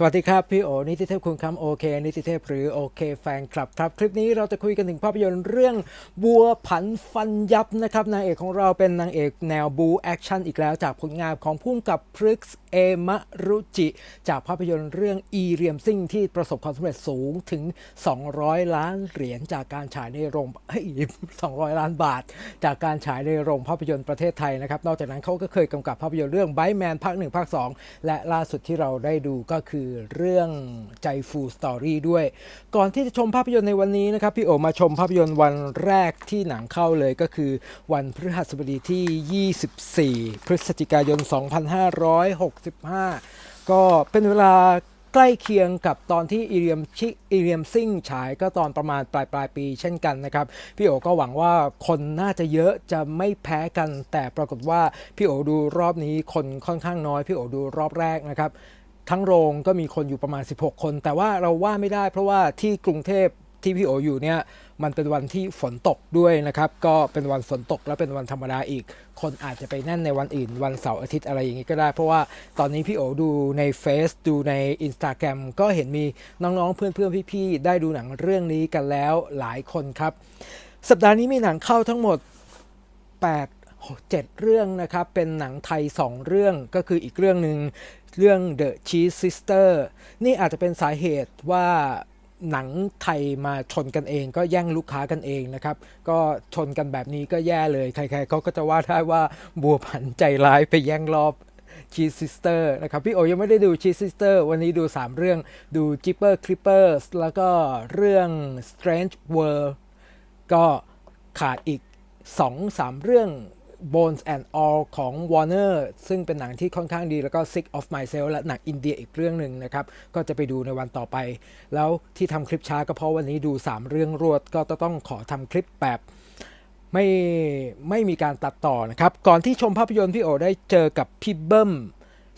สวัสดีครับ พี่โอนิติเทพคุณคำโอเคนิติเทพหรือโอเคแฟนคลับครับ คลิปนี้เราจะคุยกันถึงภาพยนตร์เรื่องบัวผันฟันยับนะครับนางเอกของเราเป็นนางเอกแนวบูแอคชั่นอีกแล้วจากผลงานของพุ่มกับพฤกษ์เอมะรุจิ จากภาพยนตร์เรื่องอีเรียมซิ่งที่ประสบความสำเร็จสูงถึง 200 ล้านเหรียญจากการฉายในโรงเฮ้ย200 ล้านบาท จากการฉายในโรงภาพยนตร์ประเทศไทยนะครับนอกจากนั้นเขาก็เคยกำกับภาพยนตร์เรื่องไบแมนภาคหนึ่งภาคสองและล่าสุดที่เราได้ดูก็คือเรื่องใจฟูสตอรี่ด้วย ก่อนที่จะชมภาพยนตร์ในวันนี้นะครับ พี่โอมาชมภาพยนตร์วันแรกที่หนังเข้าเลยก็คือ วันพฤหัสบดีที่ 24 พฤศจิกายน 2565 ก็เป็นเวลาใกล้เคียงกับตอนที่อีเรียมชิอีเรียมซิ่งฉายก็ตอนประมาณปลายปลายปีเช่นกันนะครับ พี่โอก็หวังว่าคนน่าจะเยอะจะไม่แพ้กัน แต่ปรากฏว่าพี่โอดูรอบนี้คนค่อนข้างน้อย พี่โอดูรอบแรกนะครับ ทั้งโรงก็มีคนอยู่ประมาณ 16 คน แต่ว่าเราว่าไม่ได้เพราะว่าที่กรุงเทพที่พี่โออยู่เนี่ยมันเป็นวันที่ฝนตกด้วยนะครับ ก็เป็นวันฝนตกและเป็นวันธรรมดาอีก คนอาจจะไปแน่นในวันอื่น วันเสาร์อาทิตย์อะไรอย่างนี้ก็ได้ เพราะว่าตอนนี้พี่โอดูในเฟซดูใน Instagram ก็เห็นมีน้องๆเพื่อนๆ พี่ๆ ได้ดูหนังเรื่องนี้กันแล้วหลายคนครับ สัปดาห์นี้มีหนังเข้าทั้งหมด 8 7 เรื่องนะครับ เป็นหนังไทย 2 เรื่องก็คืออีกเรื่องหนึ่ง เรื่อง The Cheese Sister นี่อาจจะเป็นสาเหตุว่าหนังไทยมาชนกันเอง ก็แย่งลูกค้ากันเองนะครับ ก็ชนกันแบบนี้ก็แย่เลย ใครๆเขาก็จะว่าได้ว่าบัวผันใจร้ายไปแย่งรอบ Cheese Sister นะครับ พี่โอยังไม่ได้ดู Cheese Sister วันนี้ดู 3 เรื่องดู Jeeper Creepers แล้วก็เรื่อง Strange World ก็ขาดอีก 2-3 เรื่อง Bones and All ของ Warner ซึ่งเป็นหนังที่ค่อนข้างดี แล้วก็ Sick of Myself และหนังอินเดียอีกเรื่องหนึ่งนะครับ ก็จะไปดูในวันต่อไป แล้วที่ทำคลิปช้าก็เพราะวันนี้ดู 3 เรื่องรวด ก็ต้องขอทำคลิปแบบไม่ไม่มีการตัดต่อนะครับ ก่อนที่ชมภาพยนตร์พี่โอได้เจอกับพี่เบิ้ม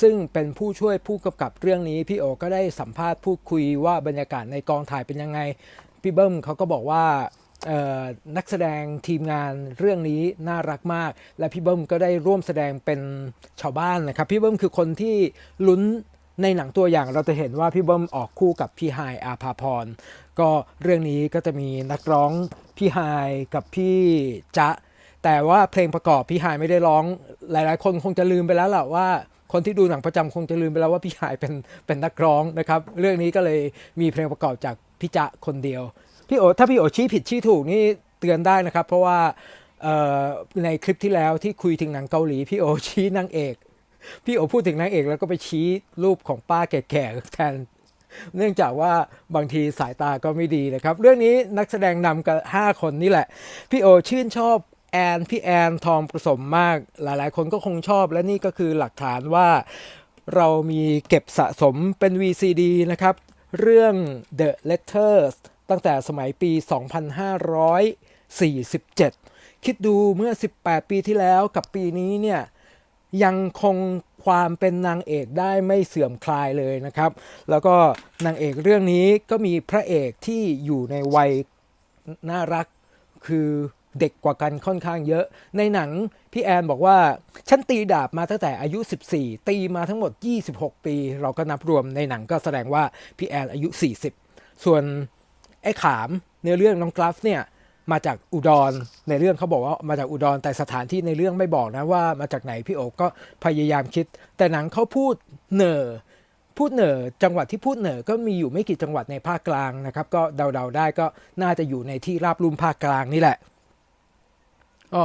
ซึ่งเป็นผู้ช่วยผู้กำกับเรื่องนี้ พี่โอก็ได้สัมภาษณ์พูดคุยว่าบรรยากาศในกองถ่ายเป็นยังไง พี่เบิ้มเขาก็บอกว่า นักแสดงทีมงานเรื่องนี้น่ารักมาก และพี่เบิ้มก็ได้ร่วมแสดงเป็นชาวบ้านนะครับ พี่เบิ้มคือคนที่ลุ้นในหนังตัวอย่างเราจะเห็นว่าพี่เบิ้มออกคู่กับพี่ไฮอาภาพรก็เรื่องนี้ก็จะมีนักร้องพี่ไฮกับพี่จ๊ะ แต่ว่าเพลงประกอบพี่หายไม่ได้ร้องหลาย ๆ คนคงจะลืมไปแล้วล่ะว่าคนที่ดูหนังประจำคงจะลืมไปแล้วว่าพี่หายเป็นเป็นนักร้องนะครับ เรื่องนี้ก็เลยมีเพลงประกอบจากพี่จะคนเดียว พี่โอถ้าพี่โอชี้ผิดชี้ถูกนี่เตือนได้นะครับ เพราะว่าในคลิปที่แล้วที่คุยถึงหนังเกาหลีพี่โอชี้นางเอก พี่โอพูดถึงนางเอกแล้วก็ไปชี้รูปของป้าแก่ๆแทน เนื่องจากว่าบางทีสายตาก็ไม่ดีนะครับ เรื่องนี้นักแสดงนำกัน5คนนี่แหละ พี่โอชื่นชอบแอนพี่แอนทองประสมมาก หลายๆ คนก็คงชอบและนี่ก็คือหลักฐานว่าเรามีเก็บสะสมเป็น VCD นะครับ เรื่อง The Letters ตั้งแต่สมัยปี 2547 คิดดูเมื่อ 18 ปีที่แล้วกับปีนี้เนี่ยยังคงความเป็นนางเอกได้ไม่เสื่อมคลายเลยนะครับ แล้วก็นางเอกเรื่องนี้ก็มีพระเอกที่อยู่ในวัยน่ารักคือเด็กกว่ากันค่อนข้างเยอะ ในหนังพี่แอนบอกว่า ฉันตีดาบมาตั้งแต่อายุ 14 ตีมาทั้งหมด 26 ปี เราก็นับรวมในหนังก็แสดงว่าพี่แอนอายุ 40 ส่วน ไอ้ขามในเรื่องน้องกราฟเนี่ยมาจากอุดรในเรื่องเขาบอกว่ามาจากอุดรแต่สถานที่ในเรื่องไม่บอกนะว่ามาจากไหนพี่โอ๊กก็พยายามคิด แต่หนังเขาพูดเหน่อพูดเหน่อจังหวัดที่พูดเหน่อก็มีอยู่ไม่กี่จังหวัดในภาคกลางนะครับ ก็เดาๆได้ก็น่าจะอยู่ในที่ราบลุ่มภาคกลางนี่แหละก็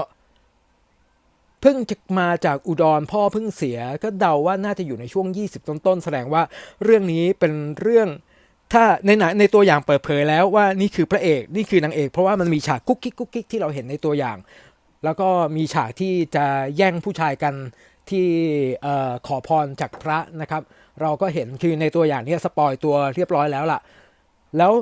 เพิ่งจะมาจากอุดรพ่อเพิ่งเสีย ก็เดาว่าน่าจะอยู่ในช่วง 20 ต้นๆแสดงว่าเรื่องนี้เป็นเรื่อง ถ้าในหนังในตัวอย่างเปิดเผยแล้วว่านี่คือพระเอกนี่คือนางเอก เพราะว่ามันมีฉากกุ๊กกิ๊กกุ๊กกิ๊กที่เราเห็นในตัวอย่าง แล้วก็มีฉากที่จะแย่งผู้ชายกันที่ขอพรจากพระนะครับ เราก็เห็นคือในตัวอย่างเนี้สปอยตัวเรียบร้อยแล้วล่ะ แล้ว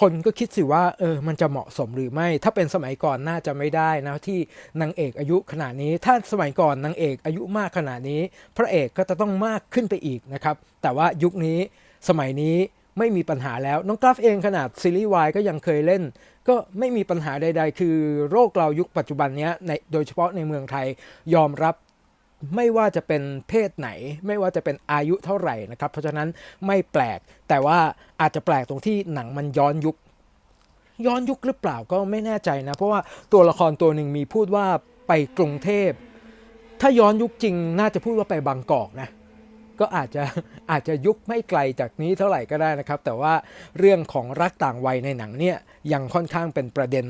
คนก็คิดสิว่าเออมันจะเหมาะสมหรือไม่ ถ้าเป็นสมัยก่อนน่าจะไม่ได้นะที่นางเอกอายุขนาดนี้ ถ้าสมัยก่อนนางเอกอายุมากขนาดนี้ พระเอกก็จะต้องมากขึ้นไปอีกนะครับ แต่ว่ายุคนี้สมัยนี้ ไม่มีปัญหาแล้ว น้องกราฟเองขนาดซีรีส์วายก็ยังเคยเล่น ก็ไม่มีปัญหาใด ๆ คือโรคเรายุคปัจจุบันเนี้ยในโดยเฉพาะในเมืองไทยยอมรับไม่ว่าจะเป็นเพศไหน ไม่ว่าจะเป็นอายุเท่าไหร่นะครับ เพราะฉะนั้นไม่แปลก แต่ว่าอาจจะแปลกตรงที่หนังมันย้อนยุค ย้อนยุคหรือเปล่าก็ไม่แน่ใจนะ เพราะว่าตัวละครตัวหนึ่งมีพูดว่าไปกรุงเทพ ถ้าย้อนยุคจริงน่าจะพูดว่าไปบางกอกนะ ก็อาจจะอาจจะยุคไม่ไกลจากนี้เท่าไหร่ก็ได้นะครับ แต่ว่าเรื่องของรักต่างวัยในหนังเนี่ยยังค่อนข้างเป็นประเด็น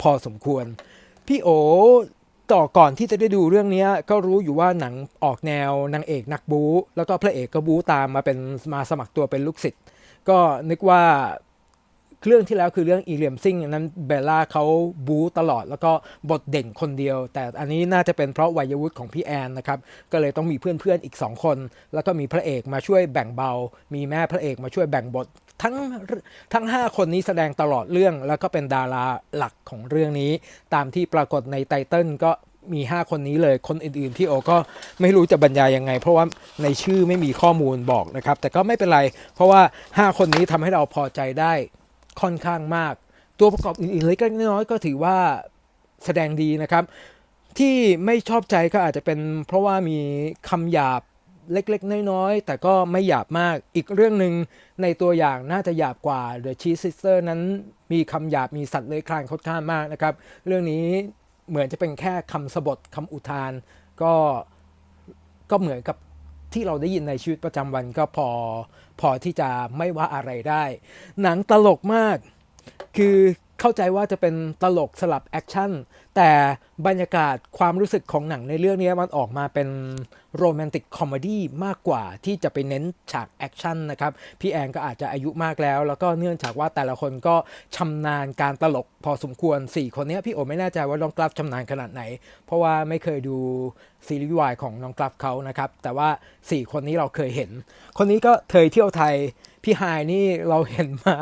พอสมควร พี่โอต่อก่อนที่จะได้ดูเรื่องนี้ก็รู้อยู่ว่าหนังออกแนวนางเอกนักบู๊แล้วก็พระเอกก็บู๊ตามมาเป็นมาสมัครตัวเป็นลูกศิษย์ก็นึกว่า เรื่องที่แล้วคือเรื่องอีเลียมซิงนั้นเบลล่าเขาบู๊ตลอด แล้วก็บทเด่นคนเดียว แต่อันนี้น่าจะเป็นเพราะวัยวุฒิของพี่แอนนะครับ ก็เลยต้องมีเพื่อนๆอีก 2 คน แล้วก็มีพระเอกมาช่วยแบ่งเบา มีแม่พระเอกมาช่วยแบ่งบททั้งทั้ง 5 คนนี้แสดงตลอดเรื่อง แล้วก็เป็นดาราหลักของเรื่องนี้ ตามที่ปรากฏในไตเติลก็มี 5 คนนี้เลยคนอื่นๆที่โอก็ไม่รู้จะบรรยายยังไง เพราะว่าในชื่อไม่มีข้อมูลบอกนะครับ แต่ก็ไม่เป็นไร เพราะว่า 5 คนนี้ทำให้เราพอใจได้ ค่อนข้างมาก ตัวประกอบอื่นๆเล็กๆน้อยๆก็ถือว่าแสดงดีนะครับ ที่ไม่ชอบใจก็อาจจะเป็นเพราะว่ามีคำหยาบเล็กๆ น้อยๆ แต่ก็ไม่หยาบมากอีกเรื่องหนึ่งในตัวอย่างน่าจะหยาบกว่า The Cheese Sister นั้นมีคำหยาบมีสัตว์เลื้อยคลานค่อนข้างมากนะครับ เรื่องนี้เหมือนจะเป็นแค่คำสบทคำอุทาน ก็ก็เหมือนกับ ที่เราได้ยินในชีวิตประจำวันก็พอพอที่จะไม่ว่าอะไรได้ หนังตลกมาก คือ เข้าใจว่าจะเป็นตลกสลับแอคชั่น แต่บรรยากาศความรู้สึกของหนังในเรื่องนี้มันออกมาเป็นโรแมนติกคอมเมดี้มากกว่าที่จะไปเน้นฉากแอคชั่นนะครับ พี่แอนก็อาจจะอายุมากแล้ว แล้วก็เนื่องจากว่าแต่ละคนก็ชำนาญการตลกพอสมควร 4 คนนี้พี่โอไม่แน่ใจว่าน้องกราฟชำนาญขนาดไหน เพราะว่าไม่เคยดูซีรีส์วายของน้องกราฟเขานะครับ แต่ว่า 4 คนนี้เราเคยเห็น คนนี้ก็เคยเที่ยวไทย พี่ไฮายนี่เราเห็นมา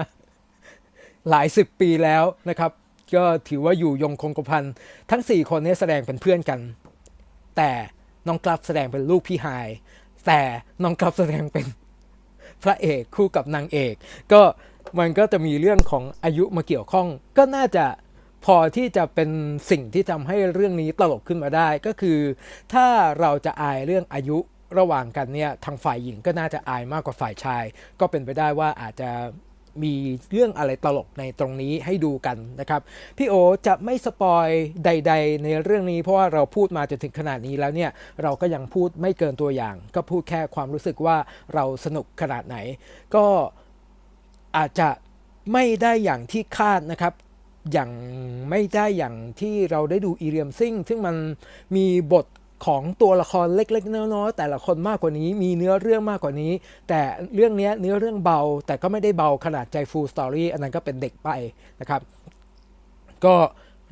หลายสิบปีแล้วนะครับก็ถือว่าอยู่ยงคงกระพันทั้ง 4 คนนี้แสดงเป็นเพื่อนกัน แต่น้องกลับแสดงเป็นลูกพี่ไฮแต่น้องกลับแสดงเป็นพระเอกคู่กับนางเอก ก็มันก็จะมีเรื่องของอายุมาเกี่ยวข้อง ก็น่าจะพอที่จะเป็นสิ่งที่ทำให้เรื่องนี้ตลกขึ้นมาได้ก็คือ ถ้าเราจะอายเรื่องอายุระหว่างกันเนี่ยทางฝ่ายหญิงก็น่าจะอายมากกว่าฝ่ายชาย ก็เป็นไปได้ว่าอาจจะ มีเรื่องอะไรตลกในตรงนี้ให้ดูกันนะครับ พี่โอจะไม่สปอยใด ๆ ในเรื่องนี้เพราะว่าเราพูดมาจนถึงขนาดนี้แล้วเนี่ยเราก็ยังพูดไม่เกินตัวอย่าง ก็พูดแค่ความรู้สึกว่าเราสนุกขนาดไหน ก็อาจจะไม่ได้อย่างที่คาดนะครับอย่างไม่ได้อย่างที่เราได้ดูอีเรียมซิ่ง ซึ่งมันมีบท ของตัวละครเล็กๆน้อยๆแต่ละคนมากกว่านี้มีเนื้อเรื่องมากกว่านี้ แต่เรื่องนี้เนื้อเรื่องเบา แต่ก็ไม่ได้เบาขนาดใจฟูลสตอรี่อันนั้นก็เป็นเด็กไปนะครับ ก็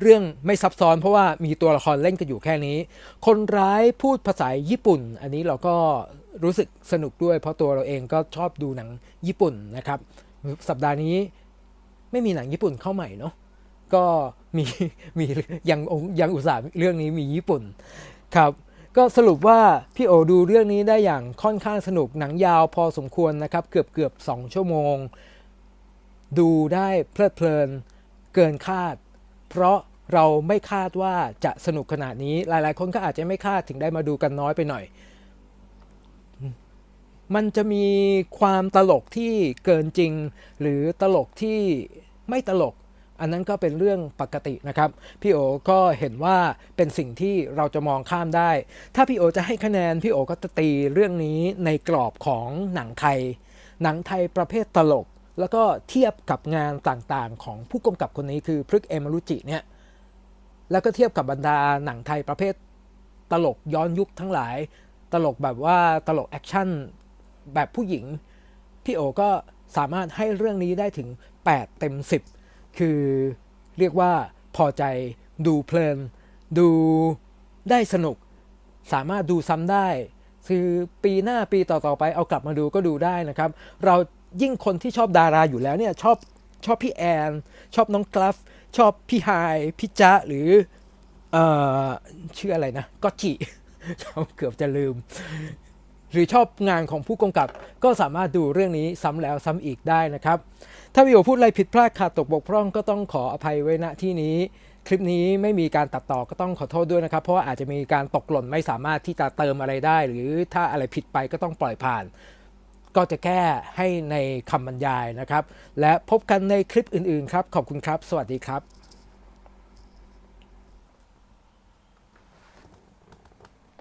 เรื่องไม่ซับซ้อนเพราะว่ามีตัวละครเล่นกันอยู่แค่นี้ คนร้ายพูดภาษาญี่ปุ่น อันนี้เราก็รู้สึกสนุกด้วย เพราะตัวเราเองก็ชอบดูหนังญี่ปุ่นนะครับ สัปดาห์นี้ไม่มีหนังญี่ปุ่นเข้าใหม่เนาะก็มีมียังยังอุตส่าห์เรื่องนี้มีญี่ปุ่น ครับ ก็สรุปว่าพี่โอดูเรื่องนี้ได้อย่างค่อนข้างสนุกหนังยาวพอสมควรนะครับ เกือบเกือบสองชั่วโมง ดูได้เพลิดเพลินเกินคาด เพราะเราไม่คาดว่าจะสนุกขนาดนี้หลาย ๆ คนก็อาจจะไม่คาดถึงได้มาดูกันน้อยไปหน่อย มันจะมีความตลกที่เกินจริง หรือตลกที่ไม่ตลก อันนั้นก็เป็นเรื่องปกตินะครับ พี่โอก็เห็นว่าเป็นสิ่งที่เราจะมองข้ามได้ ถ้าพี่โอจะให้คะแนนพี่โอก็จะตีเรื่องนี้ในกรอบของหนังไทย หนังไทยประเภทตลก แล้วก็เทียบกับงานต่างๆ ของผู้กำกับคนนี้คือพฤกเอมารุจิเนี่ยแล้วก็เทียบกับบรรดาหนังไทยประเภทตลกย้อนยุคทั้งหลาย ตลกแบบว่าตลกแอคชั่นแบบผู้หญิง พี่โอก็สามารถให้เรื่องนี้ได้ถึง 8 เต็ม 10 คือเรียกว่าพอใจดูเพลิน ดูได้สนุก สามารถดูซ้ำได้ คือปีหน้าปีต่อๆไปเอากลับมาดูก็ดูได้นะครับ เรายิ่งคนที่ชอบดาราอยู่แล้วเนี่ยชอบชอบพี่แอน ชอบน้องกราฟชอบพี่ไฮพี่จ๊ะหรือเอ่อชื่ออะไรนะก็จิเกือบจะลืม หรือชอบงานของผู้กำกับ ก็สามารถดูเรื่องนี้ซ้ำแล้วซ้ำอีกได้นะครับ ถ้าวิโอพูดอะไรผิดพลาดขาดตกบกพร่องก็ต้องขออภัยไว้ณที่นี้ คลิปนี้ไม่มีการตัดต่อก็ต้องขอโทษด้วยนะครับ เพราะว่าอาจจะมีการตกหล่นไม่สามารถที่จะเติมอะไรได้ หรือถ้าอะไรผิดไปก็ต้องปล่อยผ่าน ก็จะแก้ให้ในคำบรรยายนะครับ และพบกันในคลิปอื่นๆครับ ขอบคุณครับ สวัสดีครับ